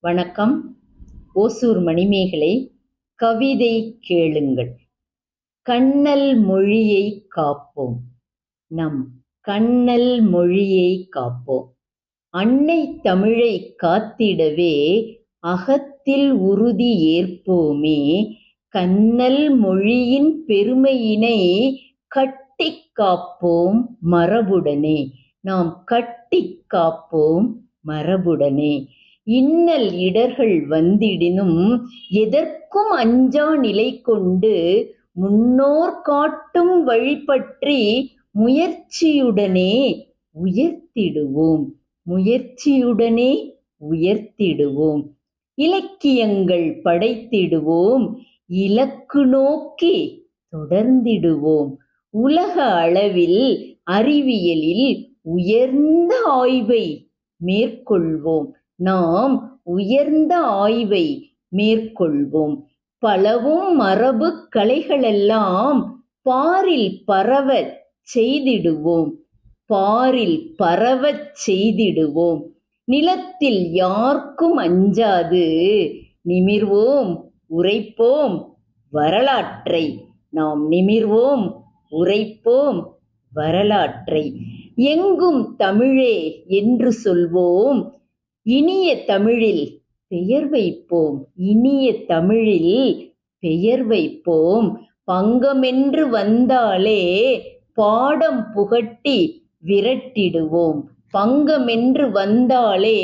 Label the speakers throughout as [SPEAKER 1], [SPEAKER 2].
[SPEAKER 1] வணக்கம். ஓசூர் மணிமேகலை கவிதை கேளுங்கள். கண்ணல் மொழியை காப்போம். நம் கண்ணல் மொழியை காப்போம். அன்னை தமிழை காத்திடவே அகத்தில் உறுதி ஏற்போமே. கன்னல் மொழியின் பெருமையினை கட்டிக் காப்போம் மரபுடனே. நாம் கட்டி காப்போம் மரபுடனே. இன்னல் இடர்கள் வந்திடினும் எதற்கும் அஞ்சா நிலை கொண்டு முன்னோர் காட்டும் வழிபற்றி முயற்சியுடனே உயர்த்திடுவோம். முயற்சியுடனே உயர்த்திடுவோம். இலக்கியங்கள் படைத்திடுவோம் இலக்கு நோக்கி தொடர்ந்திடுவோம். உலக அளவில் அறிவியலில் உயர்ந்த ஆய்வை மேற்கொள்வோம். நாம் உயர்ந்த ஆய்வை மேற்கொள்வோம். பலவும் மரபு கலைகளெல்லாம் பாரில் பரவ செய்திடுவோம். பாரில் பரவச் செய்திடுவோம். நிலத்தில் யார்க்கும் அஞ்சாது. நிமிர்வோம் உரைப்போம் வரலாற்றை. நாம் நிமிர்வோம் உரைப்போம் வரலாற்றை. எங்கும் தமிழே என்று சொல்வோம். இனிய தமிழில் பெயர் வைப்போம். இனிய தமிழில் பெயர் வைப்போம். பங்கமென்று வந்தாலே பாடம் புகட்டி விரட்டிடுவோம். பங்கமென்று வந்தாலே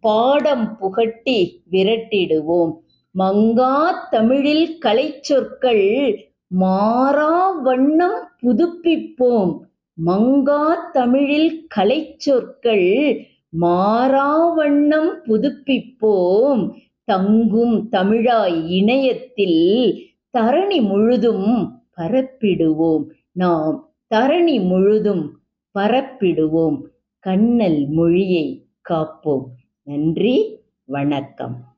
[SPEAKER 1] பாடம் புகட்டி விரட்டிடுவோம். மங்கா தமிழில் கலைச்சொற்கள் மாறா வண்ணம் புதுப்பிப்போம். மங்கா தமிழில் கலைச்சொற்கள் மாறா வண்ணம் புதுப்பிப்போம். தங்கும் தமிழாய் இணையத்தில் தரணி முழுதும் பரப்பிடுவோம். நாம் தரணி முழுதும் பரப்பிடுவோம். கண்ணல் மொழியை காப்போம். நன்றி வணக்கம்.